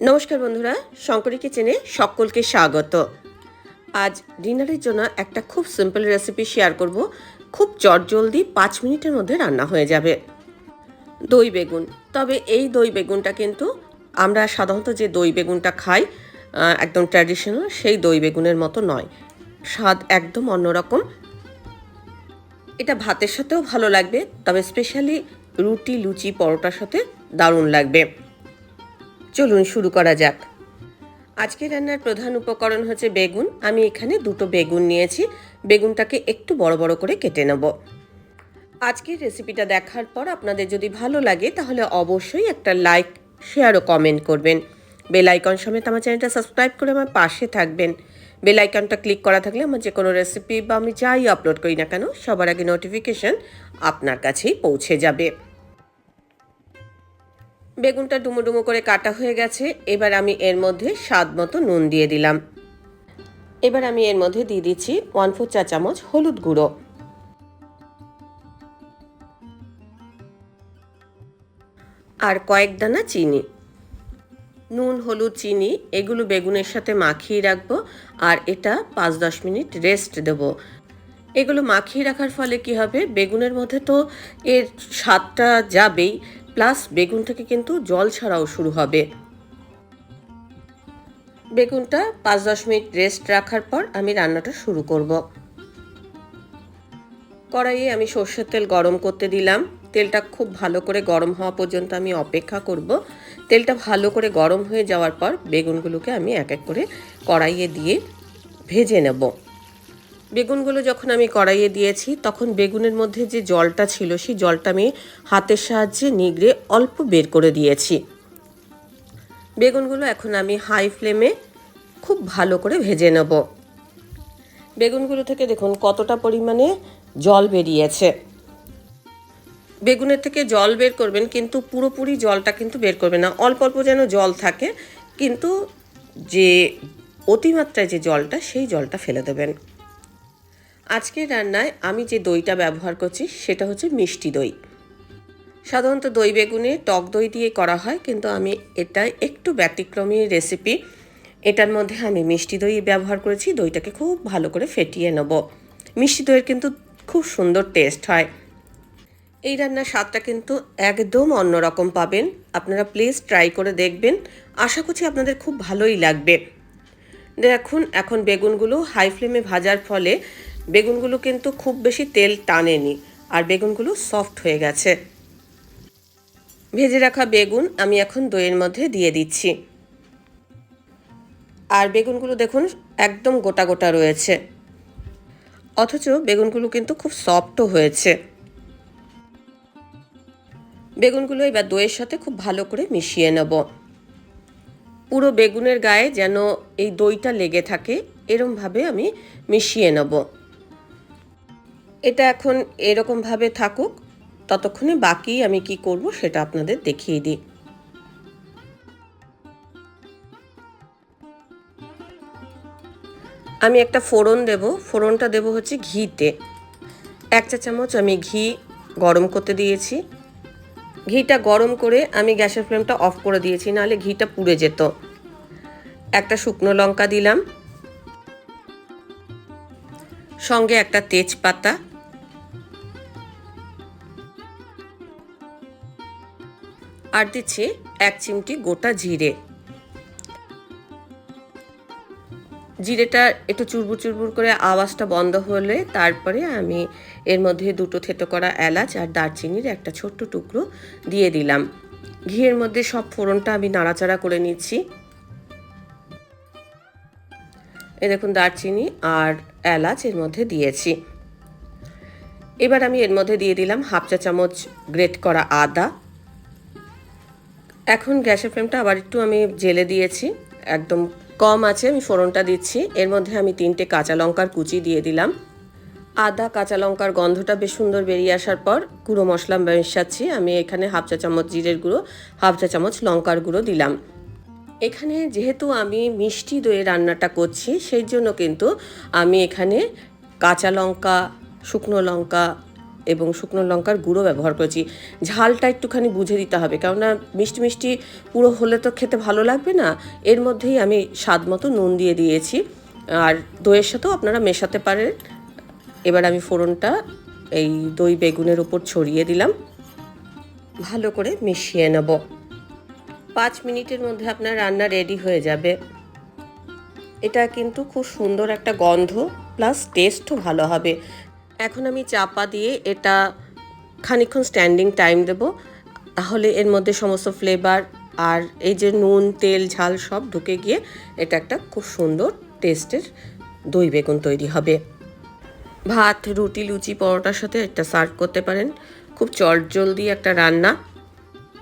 নমস্কার বন্ধুরা, শঙ্করী কিচেনে সকলকে স্বাগত। আজ ডিনারের জন্য একটা খুব সিম্পল রেসিপি শেয়ার করব। খুব চটজলদি পাঁচ মিনিটের মধ্যে রান্না হয়ে যাবে। দই বেগুন, তবে এই দই বেগুনটা কিন্তু আমরা সাধারণত যে দই বেগুনটা খাই একদম ট্র্যাডিশনাল সেই দই বেগুনের মতো নয়। স্বাদ একদম অন্যরকম। এটা ভাতের সাথেও ভালো লাগবে, তবে স্পেশালি রুটি, লুচি, পরোটার সাথে দারুণ লাগবে। চলুন শুরু করা যাক। আজকে রান্নার প্রধান উপকরণ হচ্ছে বেগুন। আমি এখানে দুটো বেগুন নিয়েছি। বেগুনটাকে একটু বড় বড় করে কেটে নেব। আজকের রেসিপিটা দেখার পর আপনাদের যদি ভালো লাগে, তাহলে অবশ্যই একটা লাইক, শেয়ার ও কমেন্ট করবেন। বেল আইকন সমেত আমার চ্যানেলটা সাবস্ক্রাইব করে আমার পাশে থাকবেন। বেল আইকনটা ক্লিক করা থাকলে আমার যে কোনো রেসিপি বা আমি যাই আপলোড করি না কেন, সবার আগে নোটিফিকেশন আপনার কাছেই পৌঁছে যাবে। বেগুনটা ডুমো ডুমো করে কাটা হয়ে গেছে। এবার আমি এর মধ্যে স্বাদ মতো নুন দিয়ে দিলাম। এবার আমি এর মধ্যে দিয়ে দিচ্ছি ওয়ান ফোর চা চামচ হলুদ গুঁড়ো। আর কয়েক দানা চিনি। নুন, হলুদ, চিনি, এগুলো বেগুনের সাথে মাখিয়ে রাখব। আর এটা পাঁচ দশ মিনিট রেস্ট দেবো। এগুলো মাখিয়ে রাখার ফলে কি হবে? বেগুনের মধ্যে তো এর স্বাদটা যাবেই। প্লাস বেগুন থেকে কিন্তু জল ছাড়াও শুরু হবে। বেগুনটা পাঁচ দশ মিনিট রেস্ট রাখার পর আমি রান্নাটা শুরু করব। কড়াইয়ে আমি সর্ষের তেল গরম করতে দিলাম। তেলটা খুব ভালো করে গরম হওয়া পর্যন্ত আমি অপেক্ষা করব। তেলটা ভালো করে গরম হয়ে যাওয়ার পর বেগুনগুলোকে আমি এক এক করে কড়াইয়ে দিয়ে ভেজে নেব। বেগুনগুলো যখন আমি কড়াইয়ে দিয়েছি, তখন বেগুনের মধ্যে যে জলটা ছিল, সেই জলটা আমি হাতের সাহায্যে নিগড়ে অল্প বের করে দিয়েছি। বেগুনগুলো এখন আমি হাই ফ্লেমে খুব ভালো করে ভেজে নেব। বেগুনগুলো থেকে দেখুন কতটা পরিমাণে জল বেরিয়েছে। বেগুনের থেকে জল বের করবেন, কিন্তু পুরোপুরি জলটা কিন্তু বের করবেন না। অল্প অল্প যেন জল থাকে, কিন্তু যে অতিমাত্রায় যে জলটা, সেই জলটা ফেলে দেবেন। আজকের রান্নায় আমি যে দইটা ব্যবহার করছি, সেটা হচ্ছে মিষ্টি দই। সাধারণত দই বেগুনে টক দই দিয়ে করা হয়, কিন্তু আমি এটা একটু ব্যতিক্রমী রেসিপি এটার মধ্যে আমি মিষ্টি দই ব্যবহার করেছি, দইটাকে খুব ভালো করে ফেটিয়ে নেব। মিষ্টি দইয়ের কিন্তু খুব সুন্দর টেস্ট হয়। এই রান্নার স্বাদটা কিন্তু একদম অন্যরকম পাবেন। আপনারা প্লিজ ট্রাই করে দেখবেন। আশা করছি আপনাদের খুব ভালোই লাগবে। দেখুন, এখন বেগুনগুলো হাই ফ্লেমে ভাজার ফলে বেগুনগুলো কিন্তু খুব বেশি তেল টানেনি আর বেগুনগুলো সফট হয়ে গেছে। ভেজে রাখা বেগুন আমি এখন দইয়ের মধ্যে দিয়ে দিচ্ছি। আর বেগুনগুলো দেখুন একদম গোটা গোটা রয়েছে। অথচ বেগুনগুলো কিন্তু খুব সফটও হয়েছে। বেগুনগুলো এবার দইয়ের সাথে খুব ভালো করে মিশিয়ে নেব। পুরো বেগুনের গায়ে যেন এই দইটা লেগে থাকে, এরমভাবে আমি মিশিয়ে নেব। এটা এখন এরকমভাবে থাকুক, ততক্ষণে বাকি আমি কি করব সেটা আপনাদের দেখিয়ে দিই। আমি একটা ফোড়ন দেব, ফোড়নটা দেব হচ্ছে ঘিতে। এক চা চামচ আমি ঘি গরম করতে দিয়েছি। ঘিটা গরম করে আমি গ্যাসের ফ্লেমটা অফ করে দিয়েছি, নাহলে ঘিটা পুড়ে যেত। একটা শুকনো লঙ্কা দিলাম। সঙ্গে একটা তেজপাতা। আর দিচ্ছি এক চিমটি গোটা জিরে। জিরেটা একটু চুরবুর চুরবুর করে আওয়াজটা বন্ধ হলে তারপরে আমি এর মধ্যে দুটো থেতো করা এলাচ আর দারচিনির একটা ছোট্ট টুকরো দিয়ে দিলাম। ঘিয়ের মধ্যে সব ফোড়নটা আমি নাড়াচাড়া করে নিচ্ছি। এ দেখুন, দারচিনি আর এলাচ এর মধ্যে দিয়েছি। এবার আমি এর মধ্যে দিয়ে দিলাম হাফ চা চামচ গ্রেট করা আদা। এখন গ্যাসের ফ্লেমটা আবার একটু আমি জেলে দিয়েছি, একদম কম আছে, আমি ফোড়নটা দিচ্ছি। এর মধ্যে আমি তিনটে কাঁচা লঙ্কার কুচি দিয়ে দিলাম। আদা, কাঁচা লঙ্কার গন্ধটা বেশ সুন্দর বেরিয়ে আসার পর গুঁড়ো মশলা মেশাচ্ছি। আমি এখানে হাফ চা চামচ জিরের গুঁড়ো, হাফ চা চামচ লঙ্কার গুঁড়ো দিলাম। এখানে যেহেতু আমি মিষ্টি দইয়ে রান্নাটা করছি, সেই জন্য কিন্তু আমি এখানে কাঁচা লঙ্কা, শুকনো লঙ্কা এবং শুকনো লঙ্কার গুঁড়ো ব্যবহার করেছি। ঝালটা একটুখানি বুঝে দিতে হবে, কেননা মিষ্টি মিষ্টি পুরো হলে তো খেতে ভালো লাগবে না। এর মধ্যেই আমি স্বাদ মতো নুন দিয়ে দিয়েছি। আর দইয়ের সাথেও আপনারা মেশাতে পারেন। এবার আমি ফোড়নটা এই দই বেগুনের উপর ছড়িয়ে দিলাম। ভালো করে মিশিয়ে নেব। পাঁচ মিনিটের মধ্যে আপনার রান্না রেডি হয়ে যাবে। এটা কিন্তু খুব সুন্দর একটা গন্ধ, প্লাস টেস্টও ভালো হবে। এখন আমি চাপা দিয়ে এটা খানিকক্ষণ স্ট্যান্ডিং টাইম দেব। তাহলে এর মধ্যে সমস্ত ফ্লেভার আর এই যে নুন, তেল, ঝাল সব ঢুকে গিয়ে এটা একটা খুব সুন্দর টেস্টের দই বেগুন তৈরি হবে। ভাত, রুটি, লুচি, পরোটার সাথে এটা সার্ভ করতে পারেন। খুব চটজলদি একটা রান্না।